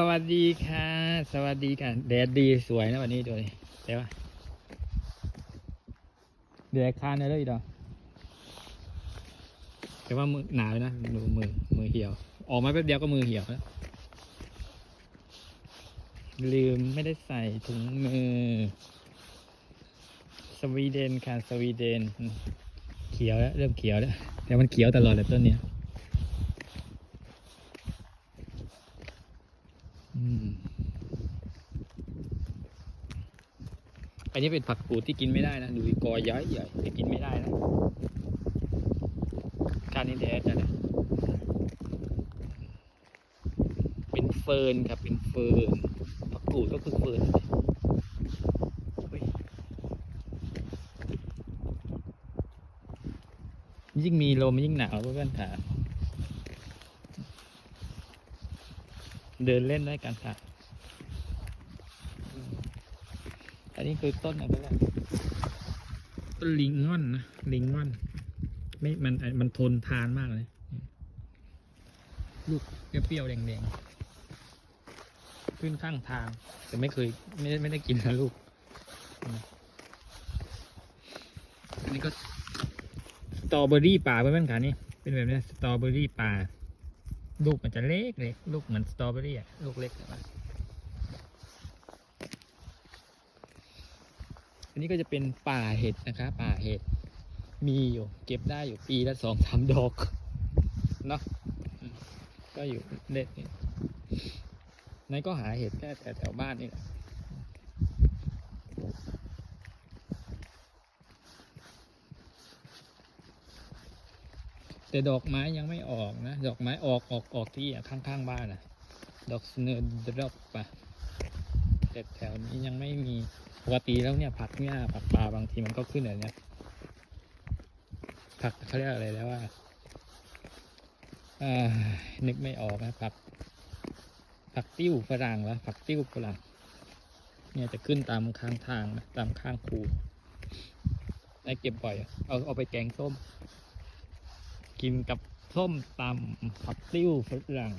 สวัสดีค่ะ สวัสดีค่ะแดดดีสวยนะวันนี้ดูดิเดี๋ยวแดดคานเลยเลยอีดอกแต่ว่ามือหนาวนะดูมือมือเหี่ยว ออกมาแป๊บเดียวก็มือเหี่ยวแล้วลืมไม่ได้ใส่ถุงมือ สวีเดนค่ะสวีเดน เขียวแล้วเริ่มเขียวแล้วแต่มันเขียวตลอดเลยต้นเนี้ย อันนี้เป็นผักกูดที่กินไม่ได้นะดูกอย้อยใหญ่ที่กินไม่ได้นะการนินแดดนะนะ เป็นเฟิร์นครับ เป็นเฟิร์นผักกูดก็คือเฟิร์นยยิ่งมีลมยิ่งหนาวเพื่อนๆค่ะเดินเล่นได้กันค่ะ อันนี้คือต้นอะไรนะต้นลิงง่อนนะลิงง่อนไม่มันมันทนทานมากเลย ลูกเปรี้ยวๆแดงๆขึ้นข้างทาง แต่ไม่เคย ไม่ได้ไม่ได้กินนะลูก อันนี้ก็สตรอเบอรี่ป่าเพื่อนๆค่ะนี่เป็นแบบนี้สตรอเบอรี่ป่า ลูกมันจะเล็กเลยลูกเหมือนสตรอเบอรี่อะลูกเล็กนะ อันนี้ก็จะเป็นป่าเห็ดนะคะ ป่าเห็ด มีอยู่ เก็บได้อยู่ปีละสองสามดอกเนาะก็อยู่เด็ดนี่นั่นก็หาเห็ดแค่แถวๆบ้านนี่แหละแต่ดอกไม้ยังไม่ออกนะ ดอกไม้ออกออกออกที่ข้างๆบ้านนะดอกสเนอร์ดรอปปะ แต่แถวนี้ยังไม่มีปกติแล้วเนี่ยผักเนี่ยผักปลาบางทีมันก็ขึ้นแบบเนี้ยผักเขาเรียกอะไรแล้วว่านึกไม่ออกนะผักผักติ้วฝรั่งล้วผักติ้วฝรั่งเนี่ยจะขึ้นตามข้างทางนะตามข้างคูได้เก็บบ่อยเอาเอาไปแกงส้ม กินกับส้มตำผักติ้วฝรั่ง